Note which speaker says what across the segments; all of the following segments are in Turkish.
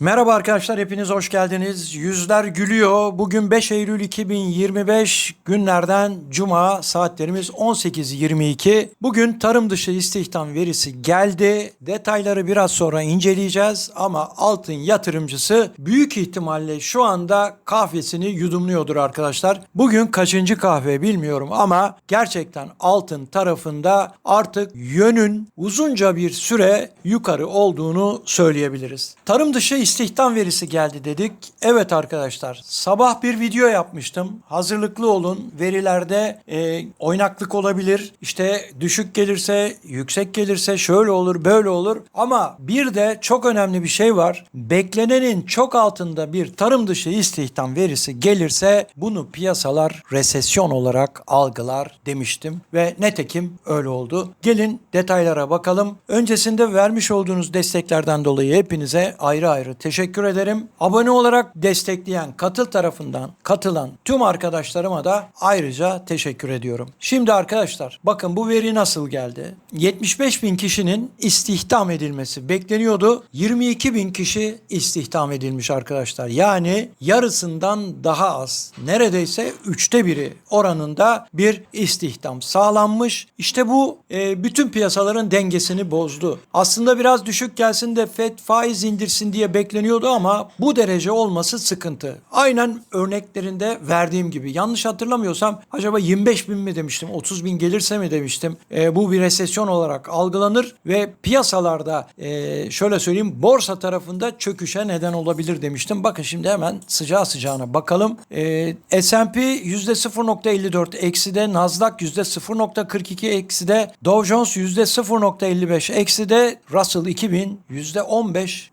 Speaker 1: Merhaba arkadaşlar hepiniz hoş geldiniz. Yüzler gülüyor. Bugün 5 Eylül 2025 günlerden Cuma saatlerimiz 18.22. Bugün tarım dışı istihdam verisi geldi. Detayları biraz sonra inceleyeceğiz ama altın yatırımcısı büyük ihtimalle şu anda kahvesini yudumluyordur arkadaşlar. Bugün kaçıncı kahve bilmiyorum ama gerçekten altın tarafında artık yönün uzunca bir süre yukarı olduğunu söyleyebiliriz. Tarım dışı istihdam verisi geldi dedik. Evet arkadaşlar sabah bir video yapmıştım. Hazırlıklı olun. Verilerde e, oynaklık olabilir. İşte düşük gelirse, yüksek gelirse şöyle olur, böyle olur. Ama bir de çok önemli bir şey var. Beklenenin çok altında bir tarım dışı istihdam verisi gelirse bunu piyasalar resesyon olarak algılar demiştim ve netekim öyle oldu. Gelin detaylara bakalım. Öncesinde vermiş olduğunuz desteklerden dolayı hepinize ayrı ayrı teşekkür ederim. Abone olarak destekleyen, katıl tarafından katılan tüm arkadaşlarıma da ayrıca teşekkür ediyorum. Şimdi arkadaşlar bakın bu veri nasıl geldi? 75 bin kişinin istihdam edilmesi bekleniyordu. 22 bin kişi istihdam edilmiş arkadaşlar. Yani yarısından daha az. Neredeyse üçte biri oranında bir istihdam sağlanmış. İşte bu e, bütün piyasaların dengesini bozdu. Aslında biraz düşük gelsin de FED faiz indirsin diye bekleniyordu ama bu derece olması sıkıntı. Aynen örneklerinde verdiğim gibi. Yanlış hatırlamıyorsam acaba 25 bin mi demiştim, 30 bin gelirse mi demiştim. E, bu bir resesyon olarak algılanır ve piyasalarda e, şöyle söyleyeyim borsa tarafında çöküşe neden olabilir demiştim. Bakın şimdi hemen sıcağı sıcağına bakalım. E, S&P %0.54 ekside, Nasdaq %0.42 ekside, Dow Jones %0.55 ekside, Russell 2000 %15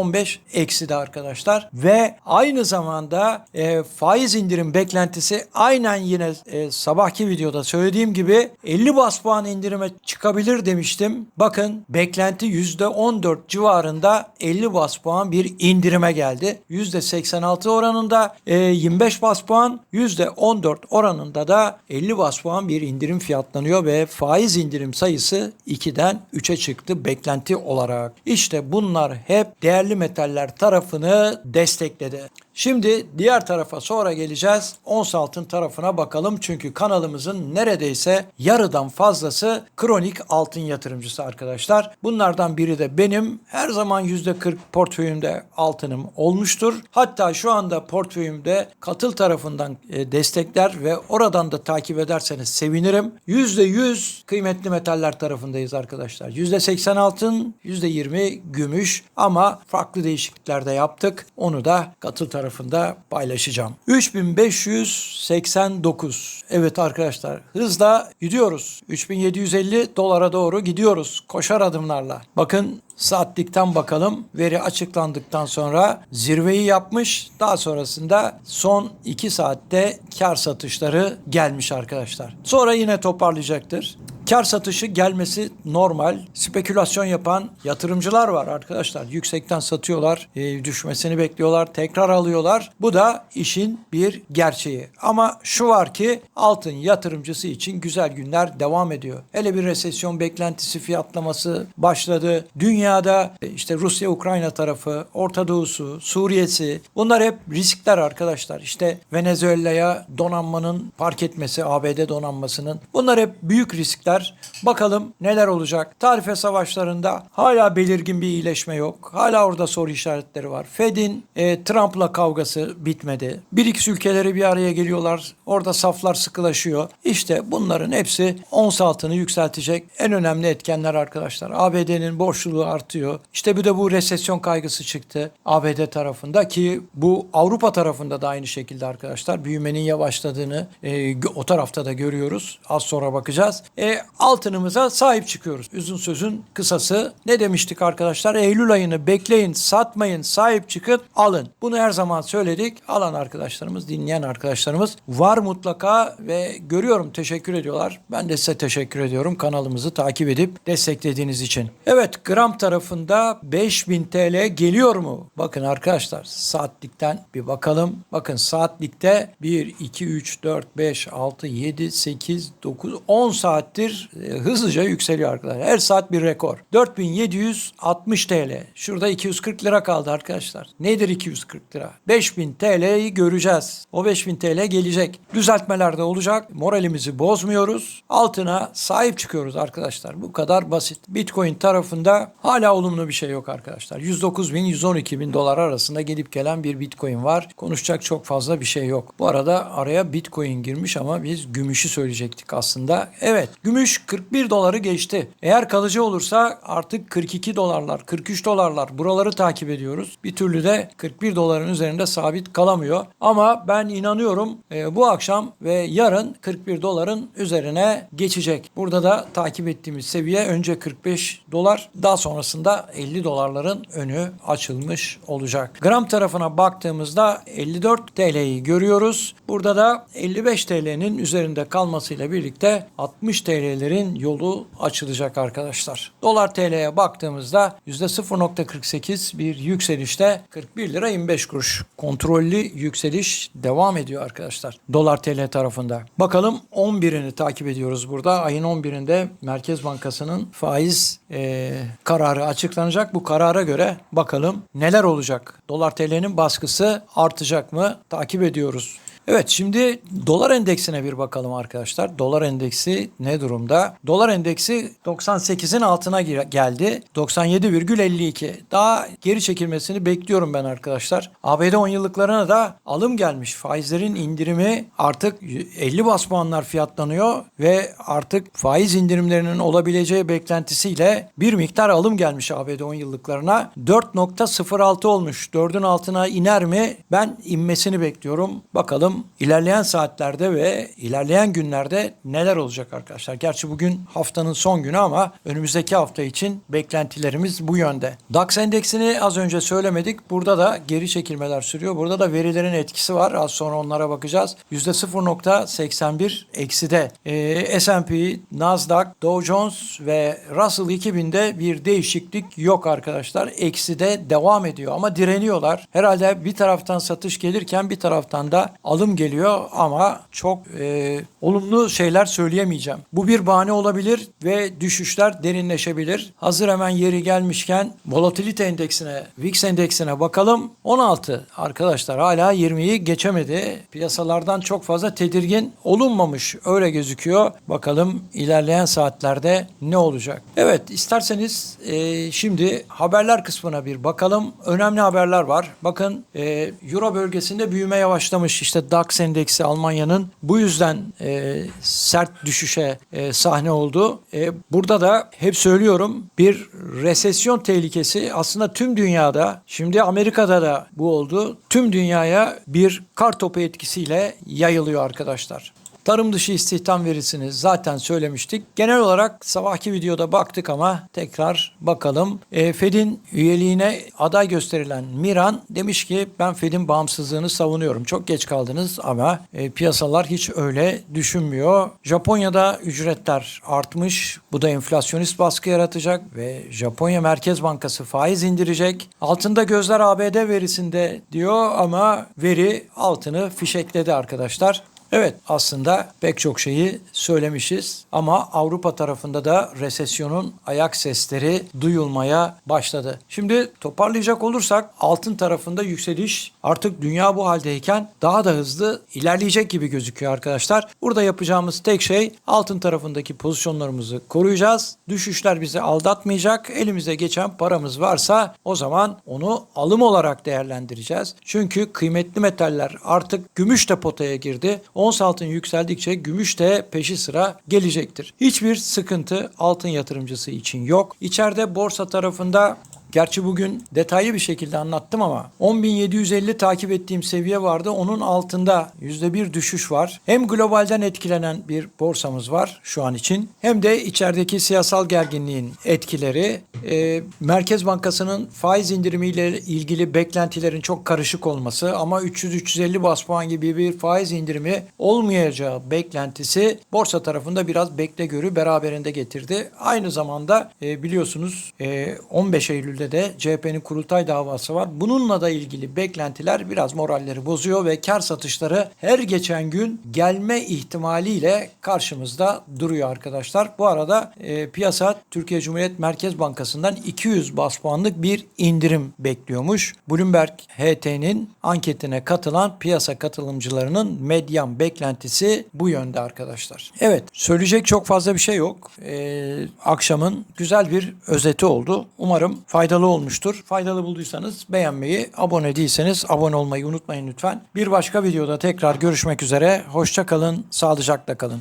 Speaker 1: 0,15 ekside arkadaşlar ve aynı zamanda e, faiz indirim beklentisi aynen yine e, sabahki videoda söylediğim gibi 50 bas puan indirime çıkabilir demiştim. Bakın beklenti %14 civarında 50 bas puan bir indirime geldi. %86 oranında e, 25 bas puan, %14 oranında da 50 bas puan bir indirim fiyatlanıyor ve faiz indirim sayısı 2'den 3'e çıktı beklenti olarak. İşte bunlar hep değerli metaller tarafını destekledi. Şimdi diğer tarafa sonra geleceğiz. Ons altın tarafına bakalım. Çünkü kanalımızın neredeyse yarıdan fazlası kronik altın yatırımcısı arkadaşlar. Bunlardan biri de benim. Her zaman %40 portföyümde altınım olmuştur. Hatta şu anda portföyümde katıl tarafından e, destekler ve oradan da takip ederseniz sevinirim. %100 kıymetli metaller tarafındayız arkadaşlar. %80 altın, %20 gümüş ama farklı değişiklikler de yaptık. Onu da katıl tarafında paylaşacağım. 3589. Evet arkadaşlar hızla gidiyoruz. 3750 dolara doğru gidiyoruz koşar adımlarla. Bakın saatlikten bakalım. Veri açıklandıktan sonra zirveyi yapmış. Daha sonrasında son 2 saatte kar satışları gelmiş arkadaşlar. Sonra yine toparlayacaktır. Kar satışı gelmesi normal. Spekülasyon yapan yatırımcılar var arkadaşlar. Yüksekten satıyorlar, e, düşmesini bekliyorlar, tekrar alıyorlar. Bu da işin bir gerçeği. Ama şu var ki altın yatırımcısı için güzel günler devam ediyor. Hele bir resesyon beklentisi fiyatlaması başladı. Dünyada e, işte Rusya, Ukrayna tarafı, Orta Doğu'su, Suriye'si bunlar hep riskler arkadaşlar. İşte Venezuela'ya donanmanın park etmesi, ABD donanmasının bunlar hep büyük riskler. Bakalım neler olacak. Tarife savaşlarında hala belirgin bir iyileşme yok. Hala orada soru işaretleri var. Fed'in e, Trump'la kavgası bitmedi. BRICS ülkeleri bir araya geliyorlar. Orada saflar sıkılaşıyor. İşte bunların hepsi ons altını yükseltecek en önemli etkenler arkadaşlar. ABD'nin borçluluğu artıyor. İşte bir de bu resesyon kaygısı çıktı ABD tarafında ki bu Avrupa tarafında da aynı şekilde arkadaşlar. Büyümenin yavaşladığını e, o tarafta da görüyoruz. Az sonra bakacağız. E, altınımıza sahip çıkıyoruz. Uzun sözün kısası ne demiştik arkadaşlar? Eylül ayını bekleyin, satmayın, sahip çıkın, alın. Bunu her zaman söyledik. Alan arkadaşlarımız, dinleyen arkadaşlarımız var mutlaka ve görüyorum teşekkür ediyorlar. Ben de size teşekkür ediyorum kanalımızı takip edip desteklediğiniz için. Evet gram tarafında 5000 TL geliyor mu? Bakın arkadaşlar saatlikten bir bakalım. Bakın saatlikte 1, 2, 3, 4, 5, 6, 7, 8, 9, 10 saattir e, hızlıca yükseliyor arkadaşlar. Her saat bir rekor. 4760 TL. Şurada 240 lira kaldı arkadaşlar. Nedir 240 lira? 5000 TL'yi göreceğiz. O 5000 TL gelecek. Düzeltmeler de olacak. Moralimizi bozmuyoruz. Altına sahip çıkıyoruz arkadaşlar. Bu kadar basit. Bitcoin tarafında hala olumlu bir şey yok arkadaşlar. 109 bin 112 bin dolar arasında gelip gelen bir Bitcoin var. Konuşacak çok fazla bir şey yok. Bu arada araya Bitcoin girmiş ama biz gümüşü söyleyecektik aslında. Evet gümüş 41 doları geçti. Eğer kalıcı olursa artık 42 dolarlar, 43 dolarlar buraları takip ediyoruz. Bir türlü de 41 doların üzerinde sabit kalamıyor. Ama ben inanıyorum e, bu akşam ve yarın 41 doların üzerine geçecek. Burada da takip ettiğimiz seviye önce 45 dolar daha sonrasında 50 dolarların önü açılmış olacak. Gram tarafına baktığımızda 54 TL'yi görüyoruz. Burada da 55 TL'nin üzerinde kalmasıyla birlikte 60 TL'lerin yolu açılacak arkadaşlar. Dolar TL'ye baktığımızda %0.48 bir yükselişte 41 lira 25 kuruş. Kontrollü yükseliş devam ediyor arkadaşlar. Dolar TL tarafında. Bakalım 11'ini takip ediyoruz burada. Ayın 11'inde Merkez Bankası'nın faiz e, kararı açıklanacak. Bu karara göre bakalım neler olacak. Dolar TL'nin baskısı artacak mı? Takip ediyoruz. Evet şimdi dolar endeksine bir bakalım arkadaşlar. Dolar endeksi ne durumda? Dolar endeksi 98'in altına geldi. 97,52. Daha geri çekilmesini bekliyorum ben arkadaşlar. ABD 10 yıllıklarına da alım gelmiş. Faizlerin indirimi artık 50 bas puanlar fiyatlanıyor ve artık faiz indirimlerinin olabileceği beklentisiyle bir miktar alım gelmiş ABD 10 yıllıklarına. 4.06 olmuş. 4'ün altına iner mi? Ben inmesini bekliyorum. Bakalım ilerleyen saatlerde ve ilerleyen günlerde neler olacak arkadaşlar. Gerçi bugün haftanın son günü ama önümüzdeki hafta için beklentilerimiz bu yönde. DAX endeksini az önce söylemedik. Burada da geri çekilmeler sürüyor. Burada da verilerin etkisi var. Az sonra onlara bakacağız. %0.81 ekside. Ee, S&P, Nasdaq, Dow Jones ve Russell 2000'de bir değişiklik yok arkadaşlar. Ekside devam ediyor ama direniyorlar. Herhalde bir taraftan satış gelirken bir taraftan da alım geliyor ama çok e, olumlu şeyler söyleyemeyeceğim. Bu bir bahane olabilir ve düşüşler derinleşebilir. Hazır hemen yeri gelmişken volatilite endeksine, VIX endeksine bakalım. 16 arkadaşlar hala 20'yi geçemedi. Piyasalardan çok fazla tedirgin olunmamış öyle gözüküyor. Bakalım ilerleyen saatlerde ne olacak? Evet isterseniz e, şimdi haberler kısmına bir bakalım. Önemli haberler var. Bakın e, Euro bölgesinde büyüme yavaşlamış. İşte DAX endeksi Almanya'nın bu yüzden e, sert düşüşe e, sahne oldu. E, burada da hep söylüyorum bir resesyon tehlikesi aslında tüm dünyada şimdi Amerika'da da bu oldu. Tüm dünyaya bir kar topu etkisiyle yayılıyor arkadaşlar. Tarım dışı istihdam verisini zaten söylemiştik. Genel olarak sabahki videoda baktık ama tekrar bakalım. E, Fed'in üyeliğine aday gösterilen Miran demiş ki ben Fed'in bağımsızlığını savunuyorum. Çok geç kaldınız ama e, piyasalar hiç öyle düşünmüyor. Japonya'da ücretler artmış. Bu da enflasyonist baskı yaratacak ve Japonya Merkez Bankası faiz indirecek. Altında gözler ABD verisinde diyor ama veri altını fişekledi arkadaşlar. Evet aslında pek çok şeyi söylemişiz ama Avrupa tarafında da resesyonun ayak sesleri duyulmaya başladı. Şimdi toparlayacak olursak altın tarafında yükseliş artık dünya bu haldeyken daha da hızlı ilerleyecek gibi gözüküyor arkadaşlar. Burada yapacağımız tek şey altın tarafındaki pozisyonlarımızı koruyacağız. Düşüşler bizi aldatmayacak. Elimize geçen paramız varsa o zaman onu alım olarak değerlendireceğiz. Çünkü kıymetli metaller artık gümüş de potaya girdi. Ons altın yükseldikçe gümüş de peşi sıra gelecektir. Hiçbir sıkıntı altın yatırımcısı için yok. İçeride borsa tarafında Gerçi bugün detaylı bir şekilde anlattım ama 10.750 takip ettiğim seviye vardı. Onun altında %1 düşüş var. Hem globalden etkilenen bir borsamız var şu an için hem de içerideki siyasal gerginliğin etkileri e, Merkez Bankası'nın faiz indirimiyle ilgili beklentilerin çok karışık olması ama 300-350 bas puan gibi bir faiz indirimi olmayacağı beklentisi borsa tarafında biraz bekle görü beraberinde getirdi. Aynı zamanda e, biliyorsunuz e, 15 Eylül'de Eylül'de de CHP'nin kurultay davası var. Bununla da ilgili beklentiler biraz moralleri bozuyor ve kar satışları her geçen gün gelme ihtimaliyle karşımızda duruyor arkadaşlar. Bu arada e, piyasa Türkiye Cumhuriyet Merkez Bankası'ndan 200 bas puanlık bir indirim bekliyormuş. Bloomberg HT'nin anketine katılan piyasa katılımcılarının medyan beklentisi bu yönde arkadaşlar. Evet söyleyecek çok fazla bir şey yok. Ee, akşamın güzel bir özeti oldu. Umarım faydalı olmuştur. Faydalı bulduysanız beğenmeyi, abone değilseniz abone olmayı unutmayın lütfen. Bir başka videoda tekrar görüşmek üzere. Hoşça kalın, sağlıcakla kalın.